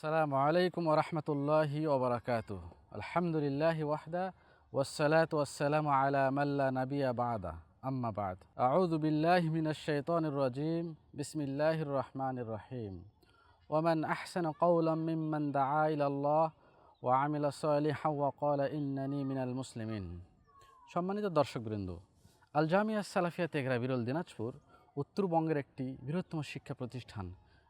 আসসালামু আলাইকুম ওরহমতুল্লাহি ওবরাকাতু আলহামদুলিল্লাহ ওয়াহদা ওয়াসসালাতু ওয়াসসালামু আলা মাল্লা নাবিয়া বাদা। আম্মা বাদ। আউযু বিল্লাহি মিনাশ শাইতানির রাজিম। বিসমিল্লাহির রহমানির রহিম। ওমান আহসানু কওলাম মিম্মান দাআ ইলাল্লাহ ওয়া আমিলা সালিহান ওয়া ক্বালা ইন্নানি মিনাল মুসলিমিন। সম্মানিত দর্শকবৃন্দ, আল জামিয়া সালাফিয়া তেগরা বিরল দিনাজপুর উত্তরবঙ্গের একটি বৃহত্তম শিক্ষা প্রতিষ্ঠান।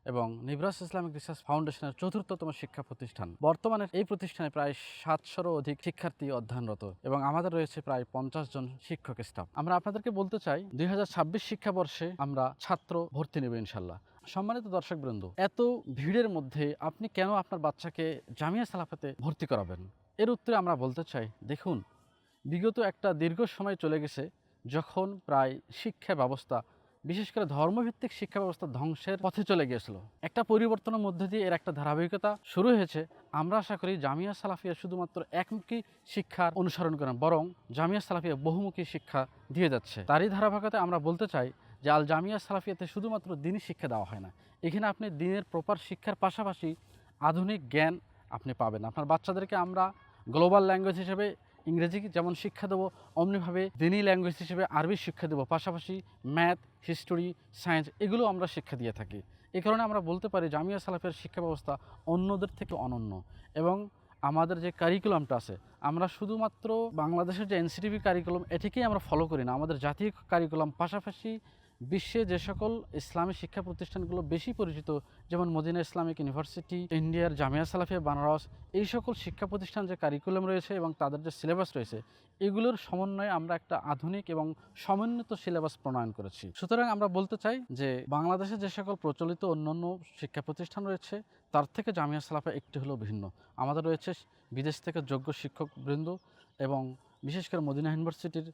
এবং নিবরাস ইসলামিক রিসার্চ ফাউন্ডেশনের চতুর্থতম শিক্ষা প্রতিষ্ঠান। বর্তমানে এই প্রতিষ্ঠানে প্রায় সাতশোরও অধিক শিক্ষার্থী অধ্যয়নরত এবং আমাদের রয়েছে প্রায় পঞ্চাশ জন শিক্ষক স্টাফ আমরা আপনাদেরকে বলতে চাই, দুই হাজার ছাব্বিশ শিক্ষাবর্ষে আমরা ছাত্র ভর্তি নেব ইনশাল্লাহ। সম্মানিত দর্শকবৃন্দ, এত ভিড়ের মধ্যে আপনি কেন আপনার বাচ্চাকে জামিয়া সালাফাতে ভর্তি করাবেন? এর উত্তরে আমরা বলতে চাই, দেখুন, বিগত একটা দীর্ঘ সময় চলে গেছে যখন প্রায় শিক্ষা ব্যবস্থা বিশেষ করে ধর্মভিত্তিক শিক্ষা ব্যবস্থা ধ্বংসের পথে চলে গিয়েছিল। একটা পরিবর্তনের মধ্যে দিয়ে এর একটা ধারাবাহিকতা শুরু হয়েছে। আমরা আশা করি জামিয়া সালাফিয়া শুধুমাত্র একমুখী শিক্ষার অনুসরণ করেন বরং জামিয়া সালাফিয়া বহুমুখী শিক্ষা দিয়ে যাচ্ছে। তারই ধারাবাহিকতায় আমরা বলতে চাই যে আল জামিয়া সালাফিয়াতে শুধুমাত্র দিনই শিক্ষা দেওয়া হয় না, এখানে আপনি দিনের প্রপার শিক্ষার পাশাপাশি আধুনিক জ্ঞান আপনি পাবেন। আপনার বাচ্চাদেরকে আমরা গ্লোবাল ল্যাঙ্গুয়েজ হিসেবে ইংরেজি যেমন শিক্ষা দেবো, অমনিভাবে দিনী ল্যাঙ্গুয়েজ হিসেবে আরবি শিক্ষা দেবো, পাশাপাশি ম্যাথ হিস্টোরি সায়েন্স এগুলো আমরা শিক্ষা দিয়ে থাকি। এ কারণে আমরা বলতে পারি জামিয়া সালাফের শিক্ষা ব্যবস্থা অন্যদের থেকে অনন্য এবং আমাদের যে কারিকুলামটা আছে, আমরা শুধুমাত্র বাংলাদেশের যে এনসিটিভি কারিকুলাম এটিকেই আমরা ফলো করি না, আমাদের জাতীয় কারিকুলাম পাশাপাশি বিশ্বে যে সকল ইসলামী শিক্ষা প্রতিষ্ঠানগুলো বেশি পরিচিত, যেমন মদিনা ইসলামিক ইউনিভার্সিটি, ইন্ডিয়ার জামিয়া সালাফিয়া, বানারস, এই সকল শিক্ষা প্রতিষ্ঠান যে কারিকুলাম রয়েছে এবং তাদের যে সিলেবাস রয়েছে, এগুলোর সমন্বয়ে আমরা একটা আধুনিক এবং সমন্বিত সিলেবাস প্রণয়ন করেছি। সুতরাং আমরা বলতে চাই যে, বাংলাদেশে যে সকল প্রচলিত অন্যান্য শিক্ষা প্রতিষ্ঠান রয়েছে, তার থেকে জামিয়া সালাফা একটি হলো ভিন্ন। আমাদের রয়েছে বিদেশ থেকে যোগ্য শিক্ষক বৃন্দ এবং বিশেষ করে মদিনা ইউনিভার্সিটির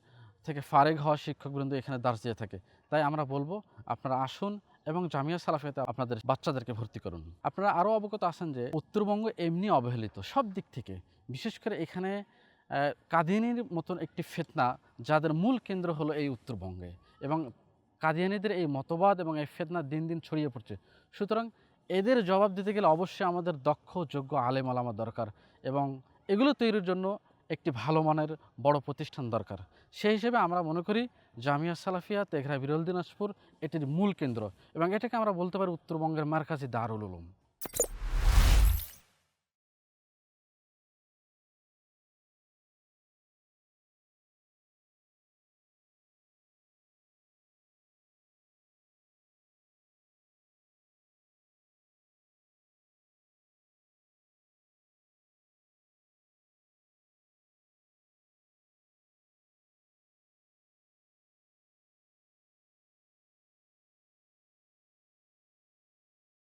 থেকে ফারেক হওয়া শিক্ষকবৃন্দ এখানে দার্স দিয়ে থাকে। তাই আমরা বলব, আপনারা আসুন এবং জামিয়া সালাফিয়াতে আপনাদের বাচ্চাদেরকে ভর্তি করুন। আপনারা আরও অবগত আছেন যে উত্তরবঙ্গ এমনি অবহেলিত সব দিক থেকে। বিশেষ করে এখানে কাদিয়ানির মতন একটি ফেতনা যাদের মূল কেন্দ্র হলো এই উত্তরবঙ্গে এবং কাদিয়ানিদের এই মতবাদ এবং এই ফেতনা দিন দিন ছড়িয়ে পড়ছে। সুতরাং এদের জবাব দিতে গেলে অবশ্যই আমাদের দক্ষ, যোগ্য আলেম আলামা দরকার এবং এগুলো তৈরির জন্য একটি ভালো মানের বড় প্রতিষ্ঠান দরকার। সেই হিসেবে আমরা মনে করি জামিয়া সালাফিয়া, তেঘরা, বিরল দিনাজপুর এটির মূল কেন্দ্র এবং এটাকে আমরা বলতে পারি উত্তরবঙ্গের মার্কাজি দারুল উলুম।